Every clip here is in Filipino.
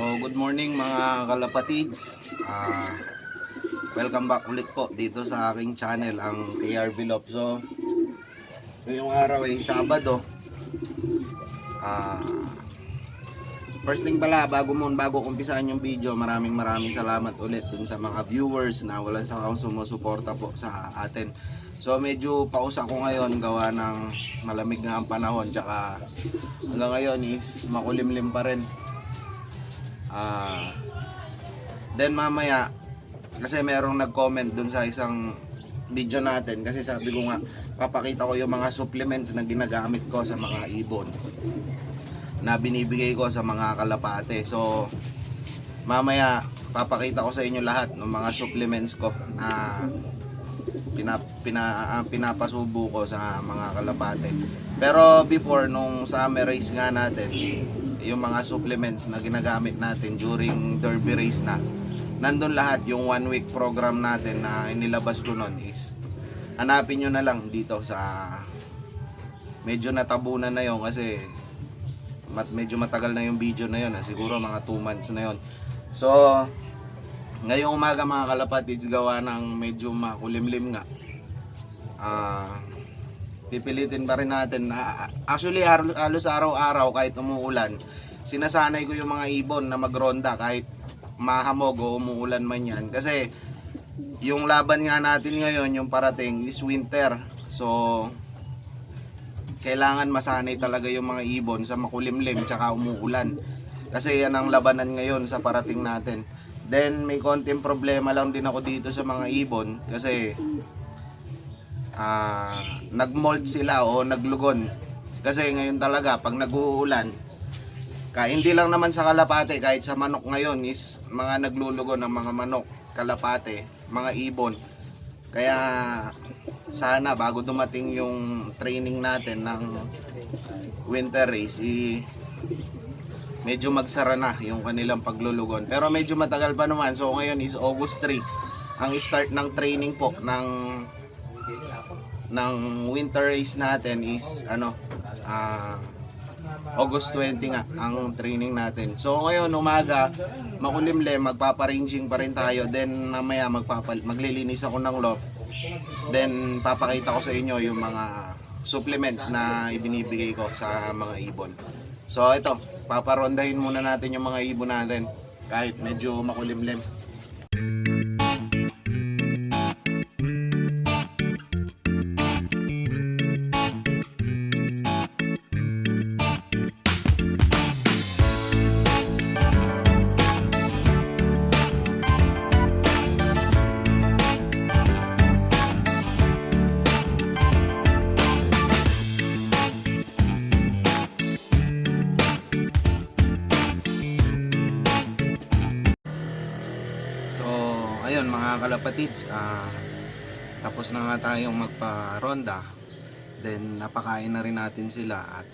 So, good morning mga kalapatids. Ah, welcome back ulit po dito sa aking channel, ang KR Vlog. So, ngayong araw ay Sabado. Ah, first thing pala, bago mo bago kumpisahan yung video, maraming maraming salamat ulit dun sa mga viewers na walang sakang sumusuporta po sa atin. So medyo paus ako ngayon gawa ng malamig nga ang panahon tsaka hanggang ngayon is makulimlim pa rin. Ah then mamaya kasi merong nag-comment dun sa isang video natin kasi sabi ko nga papakita ko yung mga supplements na ginagamit ko sa mga ibon na binibigay ko sa mga kalapate. So mamaya papakita ko sa inyo lahat ng mga supplements ko na pina, pina, ah, pinapasubo ko sa mga kalapate. Pero before nung summer race nga natin, yung mga supplements na ginagamit natin during derby race na, nandun lahat yung one week program natin na inilabas ko noon is hanapin nyo na lang dito sa medyo natabunan na yon kasi mat, medyo matagal na yung video na yon siguro mga 2 months na yon so ngayong umaga mga kalapatids gawa ng medyo makulimlim nga. Ah pipilitin pa rin natin. Na actually halos araw-araw kahit umuulan sinasanay ko yung mga ibon na magronda kahit mahamog o umuulan man yan. Kasi yung laban nga natin ngayon yung parating is winter. So kailangan masanay talaga yung mga ibon sa makulimlim tsaka umuulan. Kasi yan ang labanan ngayon sa parating natin. Then may konting problema lang din ako dito sa mga ibon kasi ah nagmold sila o naglugon. Kasi ngayon talaga pag nag-uulan ka hindi lang naman sa kalapate kahit sa manok ngayon is mga naglulugon ng mga manok kalapate mga ibon. Kaya sana bago dumating yung training natin ng winter race i medyo magsara na yung kanilang paglulugon. Pero medyo matagal pa naman. So ngayon is August 3 ang start ng training po ng ng winter race natin is ano ah August 20 nga ang training natin. So ngayon umaga makulimlim magpapa-ranging pa rin tayo then mamaya magpapal maglilinis ako ng loft. Then papakita ko sa inyo yung mga supplements na ibinibigay ko sa mga ibon. So ito, paparondahin muna natin yung mga ibon natin kahit medyo makulimlim. Ayun mga kalapatids, ah, tapos na nga tayong magpa-ronda. Then, napakain na rin natin sila at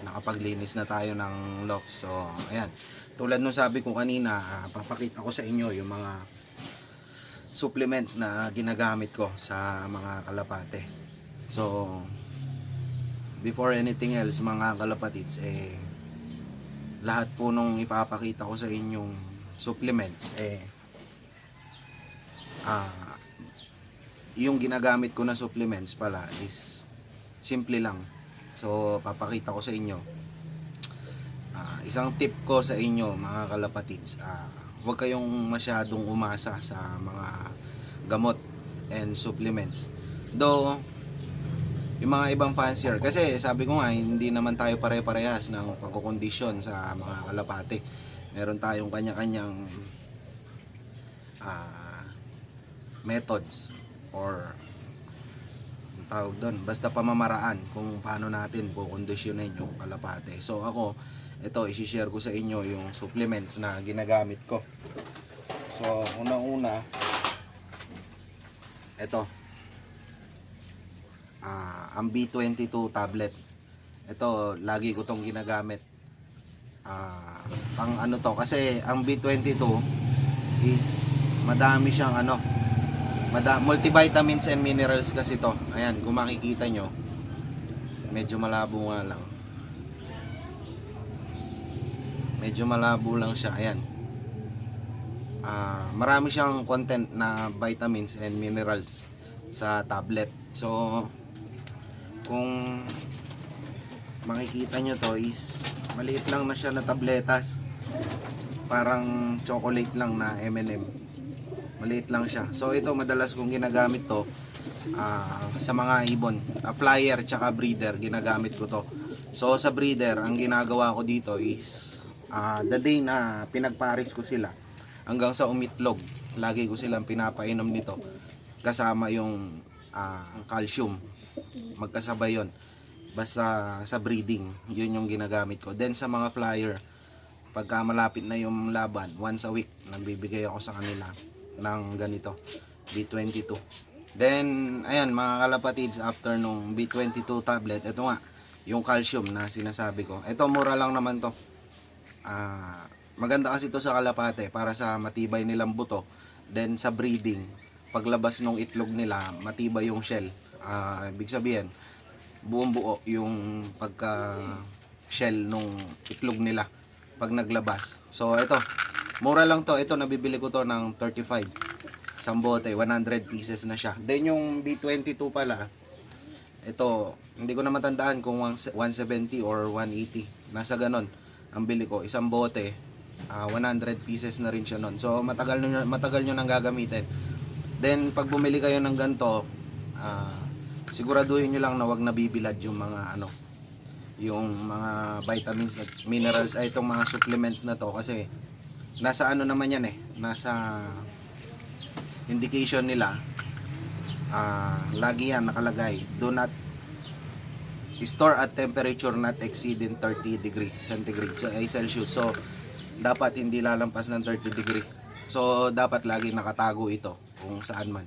nakapaglinis na tayo ng loft. So, ayan. Tulad nung sabi ko kanina, ah, papakita ko sa inyo yung mga supplements na ginagamit ko sa mga kalapate. So, before anything else, mga kalapatids, eh, lahat po nung ipapakita ko sa inyong supplements, eh, ah yung ginagamit ko na supplements pala is simple lang. So, papakita ko sa inyo. Ah, isang tip ko sa inyo, mga kalapatids, ah, huwag kayong masyadong umasa sa mga gamot and supplements. Though, yung mga ibang fancier, kasi sabi ko nga, hindi naman tayo pare-parehas ng pagkukondisyon sa mga kalapate. Meron tayong kanya-kanyang ah, methods or tawag doon basta pamamaraan kung paano natin kukondisyonin yung kalapate. So ako ito isi-share ko sa inyo yung supplements na ginagamit ko. So unang-una ito ah ang B22 tablet. Ito lagi ko tong ginagamit. Ah pang ano to kasi ang B22 is madami siyang ano mada multivitamins and minerals kasi to ayan kung makikita nyo medyo malabo nga lang Medyo malabo lang siya. Ayan. Ah, marami siyang content na vitamins and minerals sa tablet. So, kung makikita nyo to is maliit lang na siya na tabletas. Parang chocolate lang na M&M. Maliit lang siya. So, ito madalas kong ginagamit to ah, sa mga ibon. Ah, flyer tsaka breeder, ginagamit ko to. So, sa breeder, ang ginagawa ko dito is ah, the day na pinagparis ko sila hanggang sa umitlog, lagi ko silang pinapainom nito kasama yung ah, calcium. Magkasabay yon Basta sa breeding, yun yung ginagamit ko. Then sa mga flyer, pagka malapit na yung laban, once a week, nabibigay ako sa kanila ng ganito, B22. Then, ayan mga kalapatids, after nung B22 tablet, ito nga, yung calcium na sinasabi ko. Ito, mura lang naman to. Ah, maganda kasi ito sa kalapate para sa matibay nilang buto. Then sa breeding, paglabas ng itlog nila, matibay yung shell. Ah, ibig sabihin, buong buo yung pagka shell nung itlog nila pag naglabas. So ito, mura lang to. Ito nabibili ko to ng 35. Isang bote, 100 pieces na siya. Then yung B22 pala, ito, hindi ko na matandaan kung 170 or 180. Nasa ganon ang bili ko. Isang bote, ah, 100 pieces na rin siya nun. So matagal nyo, matagal nyo nang gagamitin. Then pag bumili kayo ng ganito, ah, siguraduhin nyo lang na wag nabibilad yung mga ano, yung mga vitamins at minerals ay itong mga supplements na to. Kasi nasa ano naman yan eh, nasa indication nila ah lagi yan nakalagay do not store at temperature not exceeding 30 degree centigrade so ay Celsius. So dapat hindi lalampas ng 30 degree. So dapat lagi nakatago ito kung saan man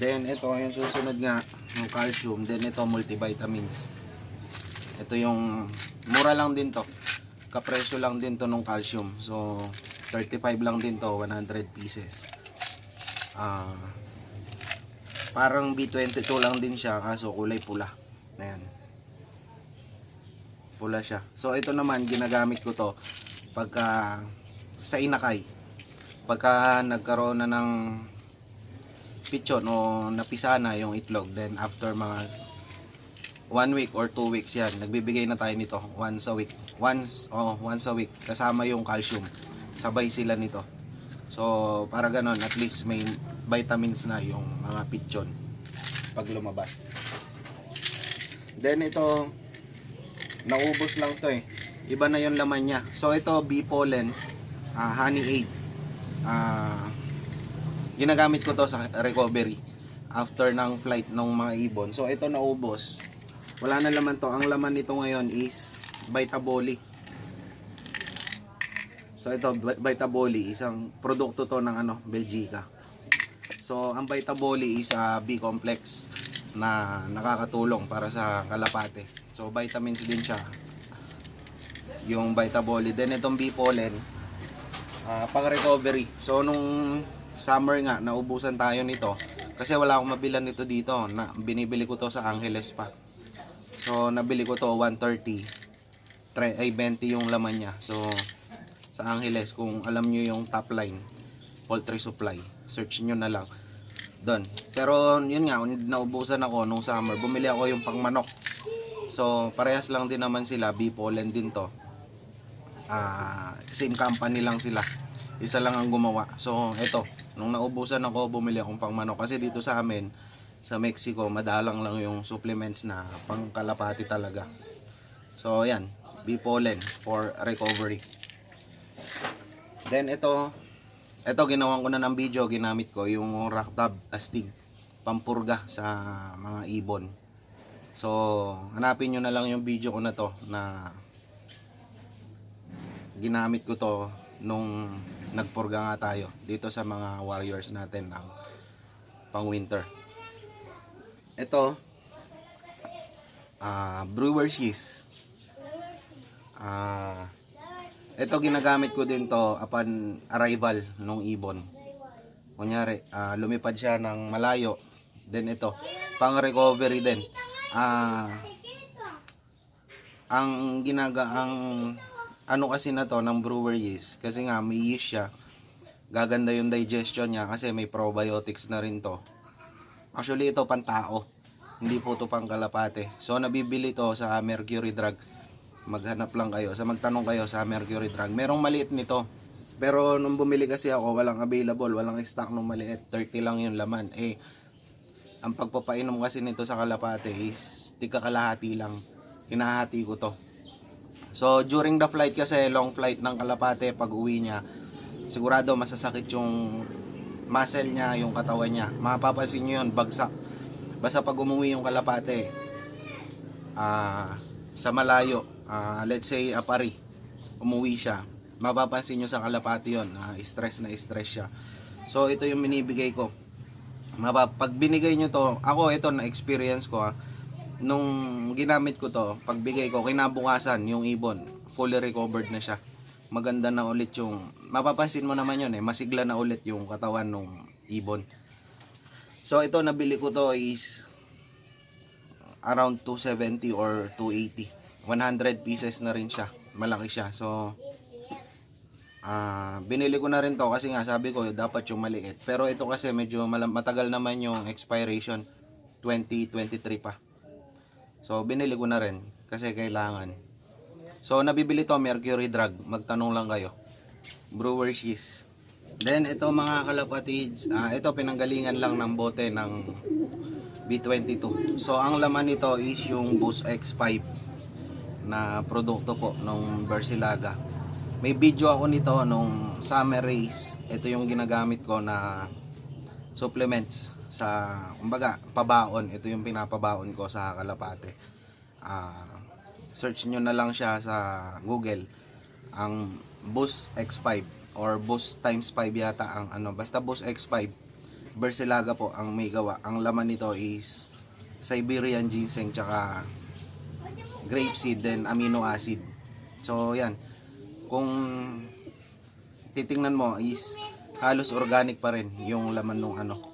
then ito yung susunod nga yung calcium then ito multivitamins. Ito yung mura lang din to. Kapresyo lang din to nung calcium. So 35 lang din to 100 pieces. Ah parang B22 lang din siya kaso kulay pula. Ayan. Pula siya. So ito naman ginagamit ko to pagka sa inakay. Pagka nagkaroon na ng pichon o napisa na yung itlog. Then after mga one week or two weeks yan nagbibigay na tayo nito once a week. Once oh once a week. Kasama yung calcium. Sabay sila nito. So para ganon at least may vitamins na yung mga pichon pag lumabas. Then ito naubos lang to eh. Iba na yung laman niya. So ito bee pollen ah, honey aid ah ginagamit ko to sa recovery after ng flight ng mga ibon. So ito naubos. Wala na laman to. Ang laman nito ngayon is Vitaboli. So ito Vi- Vitaboli isang produkto to ng ano, Belgica. So ang Vitaboli is a B complex na nakakatulong para sa kalapate. So vitamins din siya. Yung Vitaboli. Then itong B pollen ah, pang recovery. So nung summer nga naubusan tayo nito. Kasi wala akong mabilan nito dito. Na binibili ko to sa Angeles pa. So nabili ko to 130 tre, ay 20 yung laman niya. So sa Angeles kung alam nyo yung top line poultry supply search nyo na lang. Doon pero yun nga naubusan ako nung summer. Bumili ako yung pang manok so parehas lang din naman sila. Pollen din to. Ah, same company lang sila. Isa lang ang gumawa. So, eto, nung naubusan ako, bumili akong pang manok. Kasi dito sa amin, sa Mexico, madalang lang yung supplements na pang kalapati talaga. So, yan. Bee pollen for recovery. Then, ito, ito, ginawan ko na ng video, ginamit ko, yung Ractab Astig, pampurga sa mga ibon. So, hanapin nyo na lang yung video ko na to, na ginamit ko to nung nagpurga nga tayo dito sa mga warriors natin ng pang winter. Ito ah brewer's yeast. Ah ito ginagamit ko din to upon arrival nung ibon. Kunyari, ah, lumipad siya ng malayo. Then ito, pang recovery din. Ah ang ginaga ang ano kasi na to ng brewer yeast. Kasi nga may yeast siya. Gaganda yung digestion niya kasi may probiotics na rin to. Actually ito pantao. Hindi po to pang kalapate. So nabibili to sa Mercury Drug. Maghanap lang kayo. Sa magtanong kayo sa Mercury Drug. Merong maliit nito. Pero nung bumili kasi ako, walang available, walang stock nung maliit. 30 lang yung laman. Eh, ang pagpapainom kasi nito sa kalapate is tika kalahati lang. Hinahati ko to. So, during the flight kasi, long flight ng kalapate, pag uwi niya, sigurado masasakit yung muscle niya, yung katawan niya. Mapapansin nyo yun, bagsak. Basta pag umuwi yung kalapate, ah, sa malayo, ah, let's say Apari, umuwi siya, mapapansin nyo sa kalapate yun, ah, stress na stress siya. So, ito yung binibigay ko. Mapa, pag binigay nyo to, ako ito na experience ko ah, nung ginamit ko to, pagbigay ko, kinabukasan yung ibon, fully recovered na siya. Maganda na ulit yung, mapapansin mo naman yun eh, masigla na ulit yung katawan ng ibon. So ito nabili ko to is around 270 or 280. 100 pieces na rin siya. Malaki siya. So ah binili ko na rin to kasi nga sabi ko dapat yung maliit. Pero ito kasi medyo matagal naman yung expiration 2023 pa. So binili ko na rin kasi kailangan. So nabibili to Mercury Drug. Magtanong lang kayo. Brewer Cheese. Then ito mga kalapatids, ah, ito pinanggalingan lang ng bote ng B22. So ang laman nito is yung Boost X5 na produkto po ng Bersilaga. May video ako nito nung summer race. Ito yung ginagamit ko na supplements sa kumbaga pabaon. Ito yung pinapabaon ko sa kalapate. Ah, search nyo na lang siya sa Google. Ang Boost X5 or Boost times 5 yata ang ano. Basta Boost X5 Bersilaga po ang may gawa. Ang laman nito is Siberian ginseng tsaka grapeseed then amino acid. So yan. Kung titingnan mo is halos organic pa rin yung laman nung ano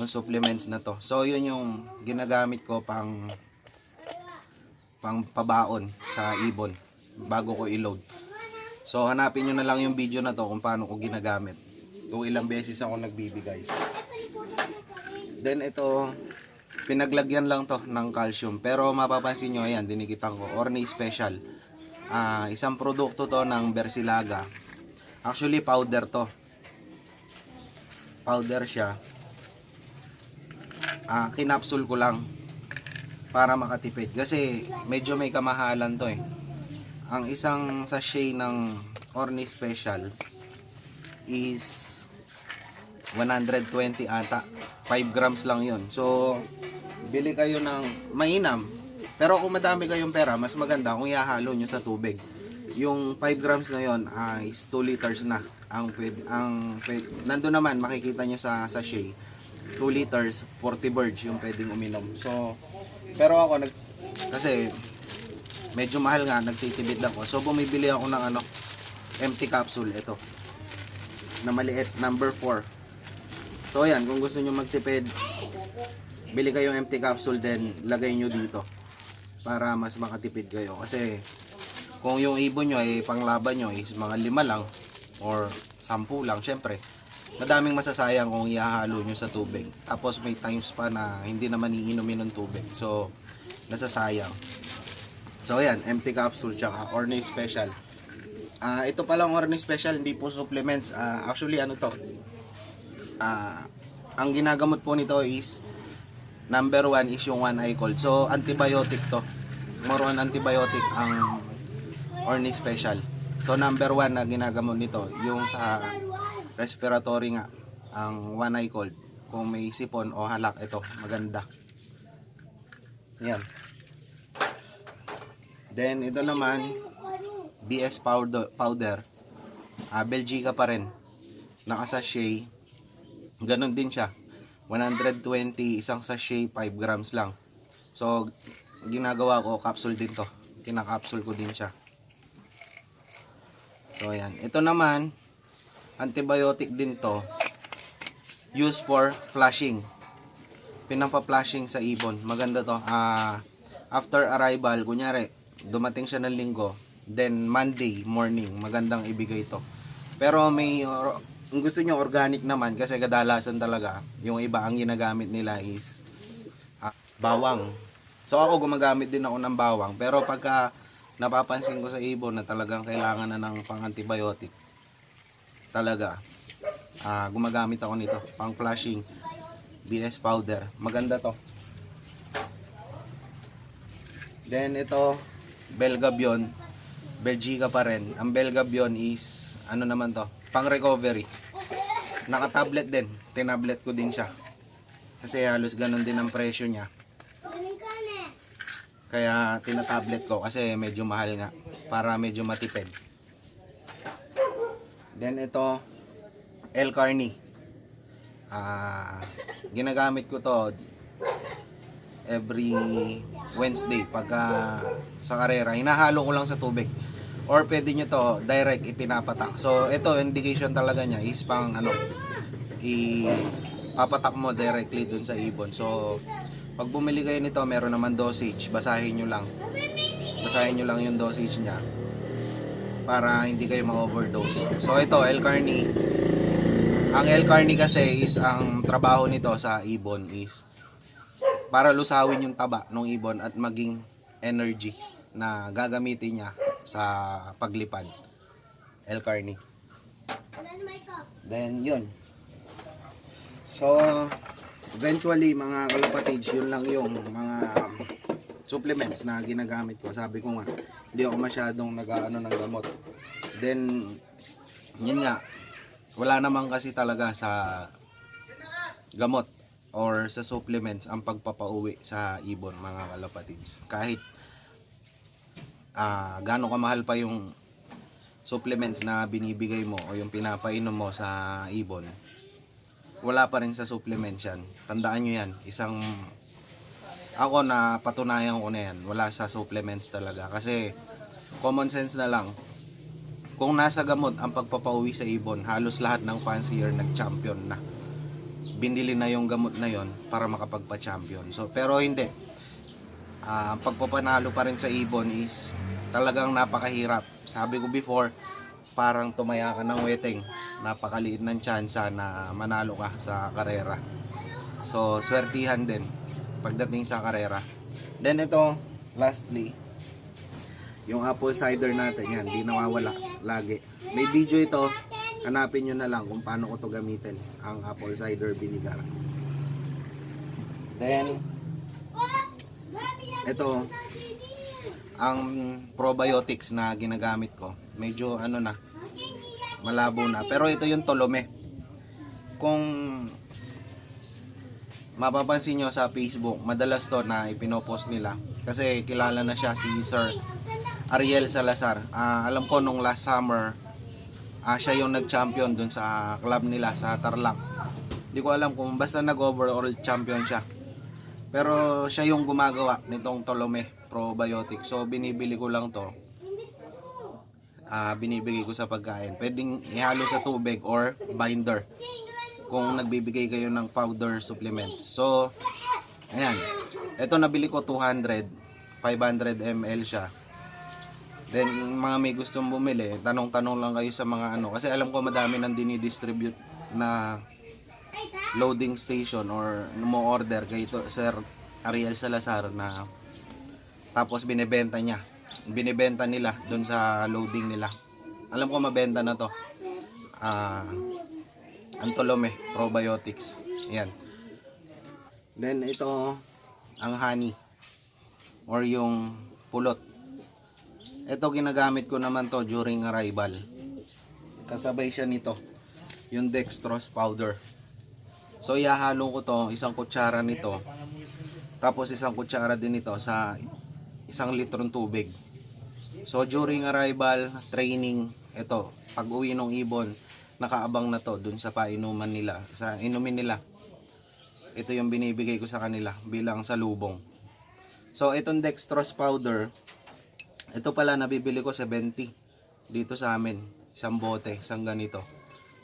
nung supplements na to so yun yung ginagamit ko pang pang pabaon sa ibon bago ko i-load So hanapin nyo na lang yung video na to kung paano ko ginagamit. Kung ilang beses ako nagbibigay. Then ito, pinaglagyan lang to ng calcium. Pero mapapansin nyo, ayan, dinikitan ko. Orne Special. Ah, isang produkto to ng Bersilaga. Actually, powder to. Powder siya. Ah, kinapsul ko lang para makatipid. Kasi medyo may kamahalan to eh. Ang isang sachet ng Orni Special is 120 ata. 5 grams lang yon so bili kayo ng mainam. Pero kung madami kayong pera mas maganda kung ihahalo nyo sa tubig. Yung 5 grams na yon ay is 2 liters na ang ang pwede, naman makikita nyo sa sachet 2 liters 40 birds yung pwedeng uminom so pero ako nag kasi medyo mahal nga, nagtitibid ako. So, bumibili ako ng ano, empty capsule, ito. Na maliit, number 4. So, ayan, kung gusto nyo magtipid, bili kayong empty capsule, then lagay nyo dito. Para mas makatipid kayo. Kasi, kung yung ibon nyo ay panglaban nyo is mga lima lang, or sampu lang, syempre, madaming masasayang kung ihahalo nyo sa tubig. Tapos, may times pa na hindi naman iinumin ng tubig. So, nasasayang. So ayan, empty capsule tsaka Orne Special. Ah, ito pa lang Orne Special, hindi po supplements. Ah, actually ano to? Ah, ang ginagamot po nito is number one is yung one eye cold. So antibiotic to. More on antibiotic ang Orne Special. So number one na ginagamot nito, yung sa respiratory nga, ang one eye cold. Kung may sipon o halak, ito, maganda. Yan. Then ito naman BS powder powder. Ah, Belgica pa rin. Naka-sachet. Ganon din siya. 120 isang sachet 5 grams lang. So ginagawa ko capsule din to. Kinakapsule ko din siya. So ayan. Ito naman antibiotic din to. Used for flushing. Pinapa-flushing sa ibon. Maganda to. Ah after arrival, kunyari, dumating siya ng linggo, Then Monday morning, magandang ibigay to. Pero may or- kung gusto nyo organic naman kasi kadalasan talaga yung iba ang ginagamit nila is ah, bawang. So ako gumagamit din ako ng bawang pero pagka napapansin ko sa ibon na talagang kailangan na ng pang antibiotic talaga. Ah, gumagamit ako nito pang flushing BS powder. Maganda to. Then ito Belgabion. Belgica pa rin. Ang Belgabion is ano naman to pang recovery. Naka-tablet din. Tinablet ko din siya. Kasi halos ganun din ang presyo niya. Kaya tinatablet ko kasi medyo mahal nga para medyo matipid. Then ito El Carni. Ah, ginagamit ko to every Wednesday pagka sa karera. Hinahalo ko lang sa tubig. Or pwede nyo to direct ipinapatak. So ito indication talaga niya is pang ano ipapatak mo directly dun sa ibon. So pag bumili kayo nito, meron naman dosage. Basahin nyo lang. Basahin nyo lang yung dosage niya para hindi kayo ma-overdose. So ito, L. Carni. Ang L. Carni kasi is ang trabaho nito sa ibon is para lusawin yung taba ng ibon at maging energy na gagamitin niya sa paglipad. L. Carni. Then yun. So eventually mga kalapatids yun lang yung mga supplements na ginagamit ko. Sabi ko nga, hindi ako masyadong nag-ano ng gamot. Then yun nga, wala naman kasi talaga sa gamot or sa supplements ang pagpapauwi sa ibon mga kalapatids. Kahit ah gaano kamahal pa yung supplements na binibigay mo o yung pinapainom mo sa ibon, wala pa rin sa supplements yan. Tandaan nyo yan, isang ako na patunayan ko na yan, wala sa supplements talaga. Kasi common sense na lang, kung nasa gamot ang pagpapauwi sa ibon, halos lahat ng fancier nag-champion na. Binili na yung gamot na yon para makapagpa-champion. So, pero hindi. Ah, ang pagpapanalo pa rin sa ibon is talagang napakahirap. Sabi ko before, parang tumaya ka ng weteng. Napakaliit ng tsansa na manalo ka sa karera. So, swertihan din pagdating sa karera. Then ito, lastly, yung apple cider natin yan, di nawawala lagi. May video ito, hanapin nyo na lang kung paano ko to gamitin, ang apple cider vinegar. Then, ito, ang probiotics na ginagamit ko, medyo ano na, malabo na. Pero ito yung tolome. Kung mapapansin nyo sa Facebook, madalas to na ipinopost nila. Kasi kilala na siya si Sir Ariel Salazar. Ah, alam ko nung last summer, ah, siya yung nag-champion dun sa club nila sa Tarlac. Hindi ko alam kung basta nag-overall champion siya. Pero siya yung gumagawa nitong Tolome probiotic. So binibili ko lang to. Ah, binibigay ko sa pagkain. Pwedeng ihalo sa tubig or binder kung nagbibigay kayo ng powder supplements. So, ayan. Ito nabili ko 200, 500 ml siya. Then, mga may gustong bumili, tanong-tanong lang kayo sa mga ano. Kasi alam ko madami nang dinidistribute na loading station or mo order kay to, Sir Ariel Salazar na tapos binebenta niya. Binebenta nila doon sa loading nila. Alam ko mabenta na to. Ah, Antolome probiotics. Yan. Then ito ang honey or yung pulot. Ito ginagamit ko naman to during arrival. Kasabay siya nito, yung dextrose powder. So ihahalo ko to, isang kutsara nito. Tapos isang kutsara din ito sa isang litrong tubig. So during arrival, training, ito, pag uwi ng ibon, nakaabang na to dun sa painuman nila, sa inumin nila. Ito yung binibigay ko sa kanila bilang salubong. So itong dextrose powder, ito pala nabibili ko 70 dito sa amin, isang bote, isang ganito.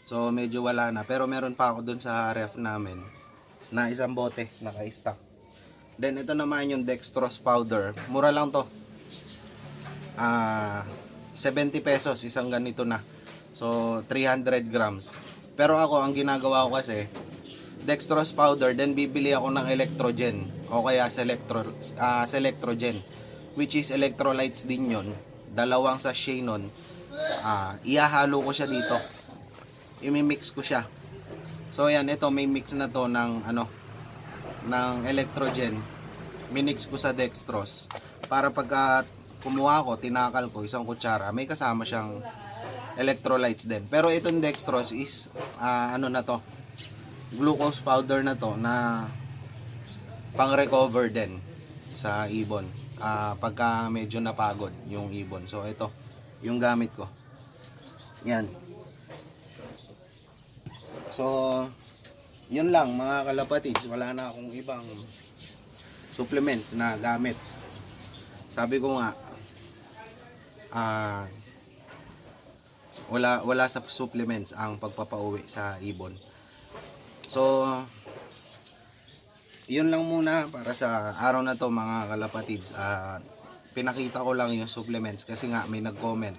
So medyo wala na, pero meron pa ako dun sa ref namin na isang bote naka-stock. Then ito naman yung dextrose powder, mura lang to. Ah, 70 pesos isang ganito na. So 300 grams. Pero ako ang ginagawa ko kasi dextrose powder then bibili ako ng electrogen o kaya selectro ah, selectrogen which is electrolytes din yon dalawang sachet nun. Ah, ihahalo ko siya dito. Imimix ko siya. So yan ito may mix na to ng ano ng electrogen. Minix ko sa dextrose. Para pagka kumuha ko tinakal ko isang kutsara. May kasama siyang electrolytes din. Pero itong dextrose is ah, ano na to glucose powder na to na pang recover din sa ibon. Ah, pagka medyo napagod yung ibon. So ito yung gamit ko. Yan. So yun lang mga kalapatids. Wala na akong ibang supplements na gamit. Sabi ko nga ah wala wala sa supplements ang pagpapauwi sa ibon So, yun lang muna para sa araw na to mga kalapatids. Ah, pinakita ko lang yung supplements kasi nga may nag-comment.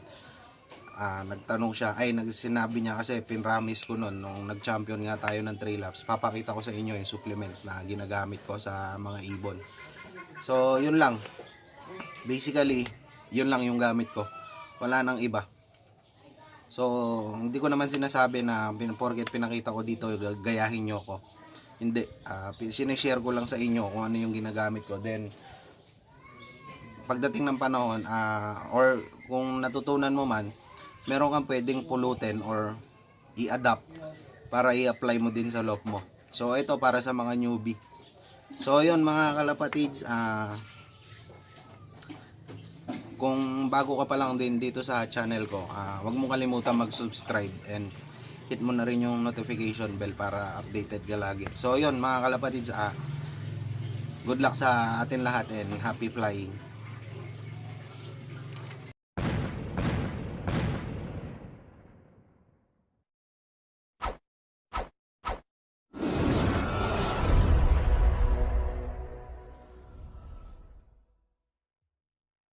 Ah, nagtanong siya, ay nagsinabi niya kasi pinramis ko noon nung nag-champion nga tayo ng 3 laps. Papakita ko sa inyo yung supplements na ginagamit ko sa mga ibon. So, yun lang. Basically, yun lang yung gamit ko. Wala nang iba. So, hindi ko naman sinasabi na porket pinakita ko dito, gayahin nyo ko. Hindi. Uh, sinishare ko lang sa inyo kung ano yung ginagamit ko. Then, pagdating ng panahon, ah, or kung natutunan mo man, meron kang pwedeng pulutin or i-adapt para i-apply mo din sa loob mo. So, ito para sa mga newbie. So, yun mga kalapatids, ah, kung bago ka pa lang din dito sa channel ko, ah, wag mo kalimutan mag-subscribe and hit mo na rin yung notification bell para updated ka lagi. So yun mga kalapatids, ah, good luck sa atin lahat and happy flying.